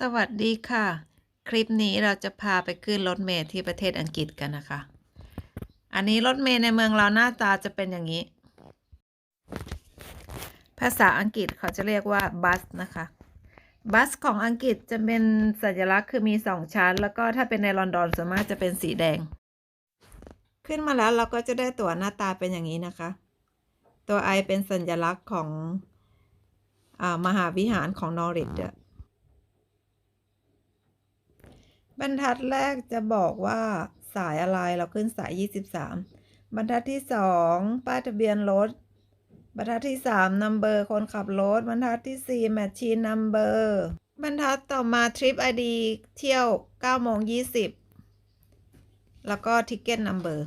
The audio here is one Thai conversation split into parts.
สวัสดีค่ะ คลิปนี้เราจะพาไปขึ้นรถเมล์ที่ประเทศอังกฤษกันนะคะ อันนี้รถเมล์ในเมืองเราหน้าตาจะเป็นอย่างนี้ ภาษาอังกฤษเขาจะเรียกว่าบัสนะคะ บัสของอังกฤษจะเป็นสัญลักษณ์คือมีสองชั้น แล้วก็ถ้าเป็นในลอนดอนส่วนมากจะเป็นสีแดง ขึ้นมาแล้วเราก็จะได้ตั๋วหน้าตาเป็นอย่างนี้นะคะ ตัวไอเป็นสัญลักษณ์ของอมหาวิหารของนอริทด้วย บรรทัดแรกจะบอกว่าสายอะไรเราขึ้นสาย 23 บรรทัดที่ 2 ป้ายทะเบียนรถ บรรทัดที่3นัมเบอร์คนขับรถ บรรทัดที่4แมชชีนนัมเบอร์บรรทัดต่อมาทริป ID เที่ยว9โมง20 แล้วก็ทิกเก็ตนัมเบอร์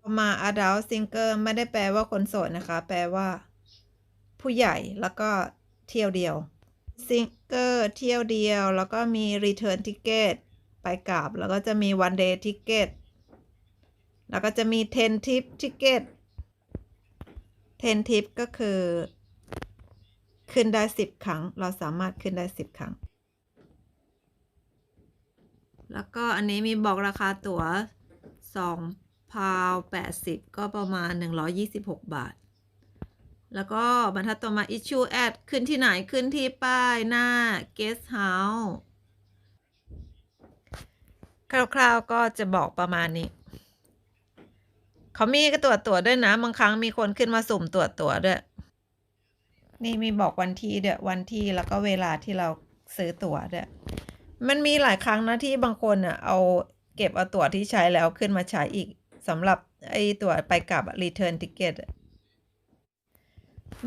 ต่อมา adult singer ไม่ได้แปลว่าคนโสดนะคะ แปลว่า ผู้ใหญ่แล้วก็เที่ยวเดียว ซิงเกอร์เที่ยวเดียว แล้วก็มี return ticket ไปกลับ แล้วก็จะมี one day ticket แล้วก็จะมี10 tip ticket 10 tip ก็คือ ขึ้นได้ 10 ครั้ง เราสามารถขึ้นได้ 10 ครั้ง แล้วก็อันนี้มีบอกราคาตั๋ว2พาว80 ก็ประมาณ 126 บาท แล้วก็บรรทัดต่อมา issue ad ขึ้นที่ไหนขึ้นที่ป้ายหน้า guest house คร่าวๆก็จะบอกประมาณนี้ เขามีก็ตรวจตัวด้วยนะ บางครั้งมีคนขึ้นมาสุ่มตรวจตัวด้วย นี่มีบอกวันที่ด้วยวันที่แล้วก็เวลาที่เราซื้อตั๋วด้วยมันมีหลายครั้งนะที่บางคนอะเอาเก็บเอาตั๋วที่ใช้แล้วขึ้นมาใช้อีกสำหรับไอ้ตั๋วไปกลับ return ticket อะ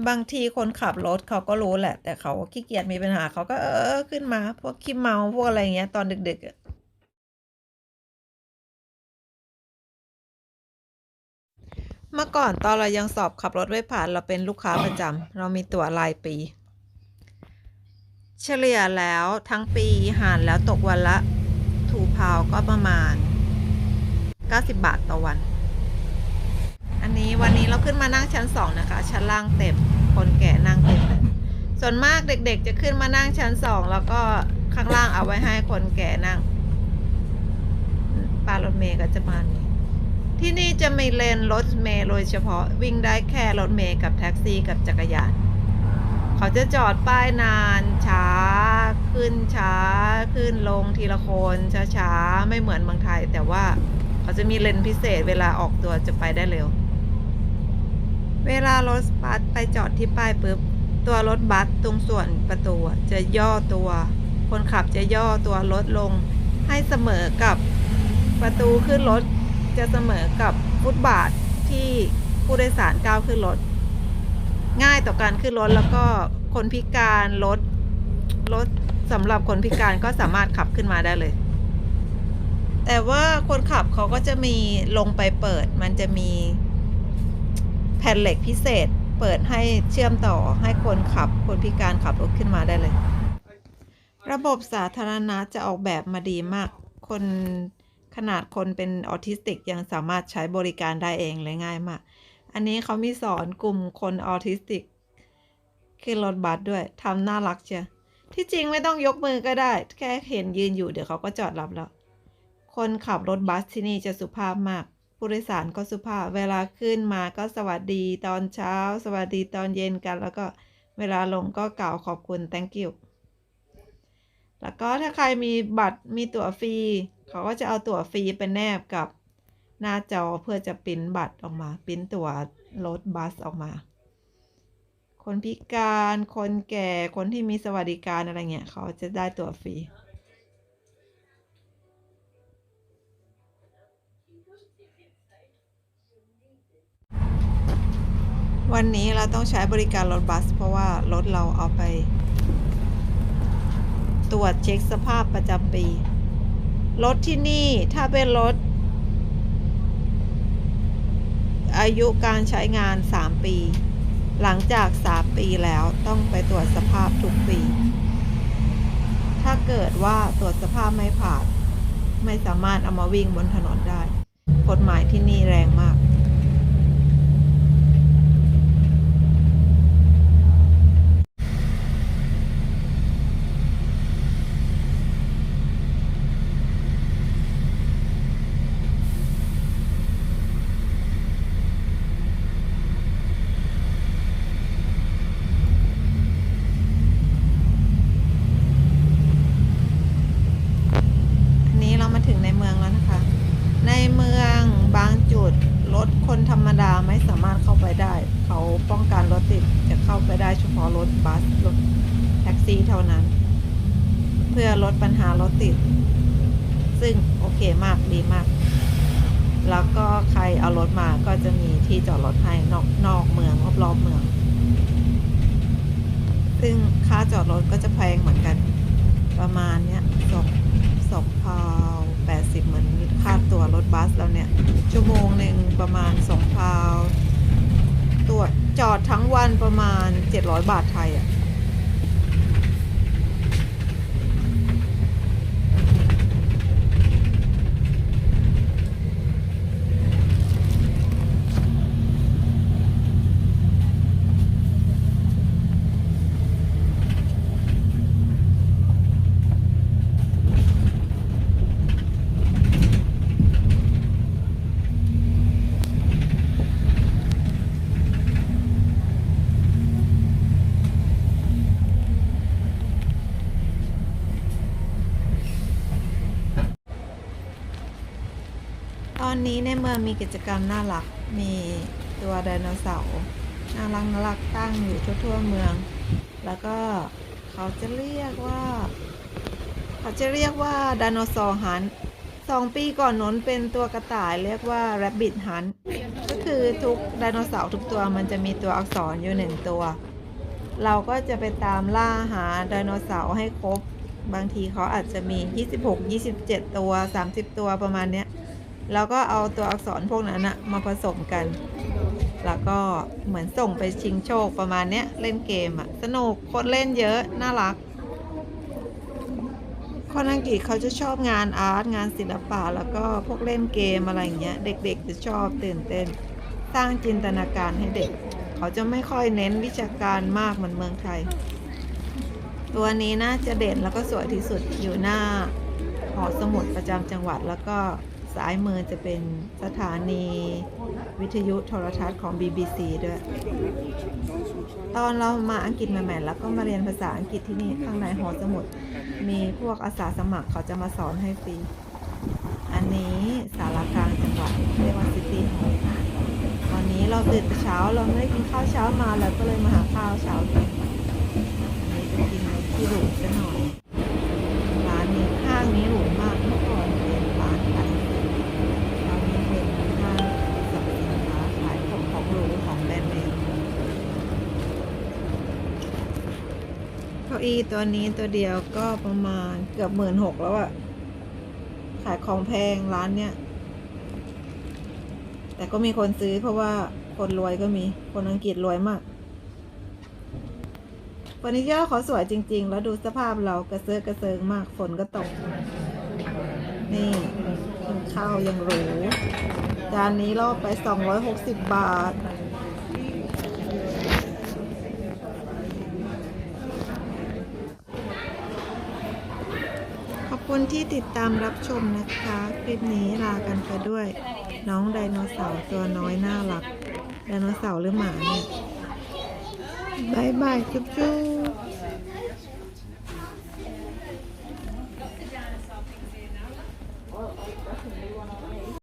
บางทีคนขับรถเขาก็รู้แหละ แต่เขาขี้เกียจมีปัญหาเขาก็เออขึ้นมา พวกขี้เมาพวกอะไรเงี้ย ตอนดึกๆอะเมื่อก่อนตอนเรายังสอบขับรถไม่ผ่านเราเป็นลูกค้าประจำเรามีตั๋วรายปี เฉลี่ยแล้วทั้งปีหารแล้วตกวันละถูพาวก็ประมาณ 90 บาทต่อวัน อันนี้วันนี้เราขึ้นมานั่งชั้นสองนะคะ ชั้นล่างเต็มคนแก่นั่งเต็มเลยส่วนมากเด็กๆ จะขึ้นมานั่งชั้นสองแล้วก็ข้างล่างเอาไว้ให้คนแก่นั่งป้ายรถเมย์ก็จะมานี้ที่นี่จะมีเลนรถเมล์โดยเฉพาะวิ่งได้แค่รถเมล์กับแท็กซี่กับจักรยาน เขาจะจอดป้ายนานช้า ขึ้นช้า ขึ้นลงทีละคนช้าๆ ไม่เหมือนเมืองไทย แต่ว่าเขาจะมีเลนพิเศษเวลาออกตัวจะไปได้เร็ว เวลารถบัสไปจอดที่ป้ายปุ๊บ ตัวรถบัสตรงส่วนประตูจะย่อตัว คนขับจะย่อตัวรถลง ให้เสมอกับประตูขึ้นรถจะเสมอกับฟุตบาทที่ผู้โดยสารก้าวขึ้นรถ ง่ายต่อการขึ้นรถแล้วก็คนพิการรถรถสำหรับคนพิการก็สามารถขับขึ้นมาได้เลย แต่ว่าคนขับเขาก็จะมีลงไปเปิด มันจะมี ผ่นเหล็กพิเศษเปิดให้เชื่อมต่อให้คนขับ คนพิการขับรถขึ้นมาได้เลย ระบบสาธารณะจะออกแบบมาดีมาก คนขนาดคนเป็นออทิสติกยังสามารถใช้บริการได้เองเลยง่ายมาก อันนี้เขามีสอนกลุ่มคนออทิสติกขึ้นรถบัสด้วยทำน่ารักเชียวที่จริงไม่ต้องยกมือก็ได้ แค่เห็นยืนอยู่เดี๋ยวเขาก็จอดรับแล้ว คนขับรถบัสที่นี่จะสุภาพมาก ผู้โดยสารก็สุภาพ เวลาขึ้นมาก็สวัสดีตอนเช้า สวัสดีตอนเย็นกัน แล้วก็เวลาลงก็กล่าวขอบคุณ thank you แล้วก็ถ้าใครมีบัตรมีตั๋วฟรีเขาก็จะเอาตั๋วฟรีไปแนบกับหน้าจอเพื่อจะปิ้นบัตรออกมาปิ้นตั๋วรถบัสออกมา คนพิการ คนแก่คนที่มีสวัสดิการอะไรเงี้ยเขาจะได้ตั๋วฟรี วันนี้เราต้องใช้บริการรถบัส เพราะว่ารถเราเอาไป ตรวจเช็คสภาพประจำปี รถที่นี่ถ้าเป็นรถ อายุการใช้งาน 3 ปี หลังจาก 3 ปีแล้วต้องไปตรวจสภาพทุกปี ถ้าเกิดว่าตรวจสภาพไม่ผ่าน ไม่สามารถเอามาวิ่งบนถนนได้ กฎหมายที่นี่แรงมาก ดาไม่สามารถเข้าไปได้ เขาป้องกันรถติดจะเข้าไปได้เฉพาะรถบัสรถแท็กซี่เท่านั้น เพื่อลดปัญหารถติด ซึ่งโอเคมากดีมาก แล้วก็ใครเอารถมาก็จะมีที่จอดรถให้นอกนอกเมืองรอบรอเมือง ซึ่งค่าจอดรถก็จะแพงเหมือนกัน ประมาณเนี้ยสองสพาว เหมือนค่าตัวรถบัสแล้วเนี่ย ชั่วโมงหนึ่งประมาณสองพาว ตัวจอดทั้งวันประมาณเจ็ดร้อยบาทไทยอะ่ะ ตอนนี้ในเมืองมีกิจกรรมน่ารัก มีตัวไดโนเสาร์น่ารักน่ารักตั้งอยู่ทั่วๆเมือง แล้วก็เขาจะเรียกว่า เขาจะเรียกว่าไดโนเสาร์ฮันสองปีก่อนนนเป็นตัวกระต่ายเรียกว่า rabbit hunt ก็คือทุกไดโนเสาร์ทุกตัวมันจะมีตัวอักษรอยู่หนึ่งตัว เราก็จะไปตามล่าหาไดโนเสาร์ให้ครบ บางทีเขาอาจจะมี 26 27 ตัว 30 ตัวประมาณเนี้ย แล้วก็เอาตัวอักษรพวกนั้นอะมาผสมกัน แล้วก็เหมือนส่งไปชิงโชคประมาณเนี้ยเล่นเกมอะสนุกคนเล่นเยอะ น่ารัก คนอังกฤษเขาจะชอบงานอาร์ตงานศิลปะแล้วก็พวกเล่นเกมอะไรอย่างเงี้ย เด็กๆจะชอบตื่นเต้น สร้างจินตนาการให้เด็ก เขาจะไม่ค่อยเน้นวิชาการมากเหมือนเมืองไทย ตัวนี้น่าจะเด่นแล้วก็สวยที่สุดอยู่หน้าหอสมุดประจำจังหวัดแล้วก็ ซ้ายมือจะเป็นสถานีวิทยุโทรทัศน์ของ BBC ด้วย ตอนเรามาอังกฤษใหม่ๆแล้วก็มาเรียนภาษาอังกฤษที่นี่ข้างในหอสมุด มีพวกอาสาสมัครเขาจะมาสอนให้ฟรี อันนี้สารกลางจังหวัดเรียกว่าซิตี้ฮอลล์วันนี้เราตื่นแต่เช้าเราไม่ได้กินข้าวเช้ามาเราก็เลยมาหาข้าวเช้ากินนี้จะกินในที่หรูซะหน่อย ร้านนี้ห้างนี้หรูมากเมื่อก่อนเป็นร้านขายตอนนี้เป็นห้างสรรพสินค้าขายของของหรูของแบรนด์เนมี้ตัวนี้ตัวเดียวก็ประมาณเกือบหมื่นหกแล้วอะขายของแพงร้านเนี้ย แต่ก็มีคนซื้อเพราะว่าคนรวยก็มี คนอังกฤษรวยมากเฟอร์นิเจอร์เขาสวยจริง ๆ แล้วดูสภาพเรากระเซาะกระเซิงมากฝนก็ตก นี่ข้าวยังหรูจานนี้ล่อไป 260 บาท ขอบ คุณที่ติดตามรับชมนะคะ คลิปนี้ลากันไปด้วย น้องไดโนเสาร์ตัวน้อยน่ารัก ไดโนเสาร์หรือหมาเนี่ยบายบาย จุ๊บจุ๊บ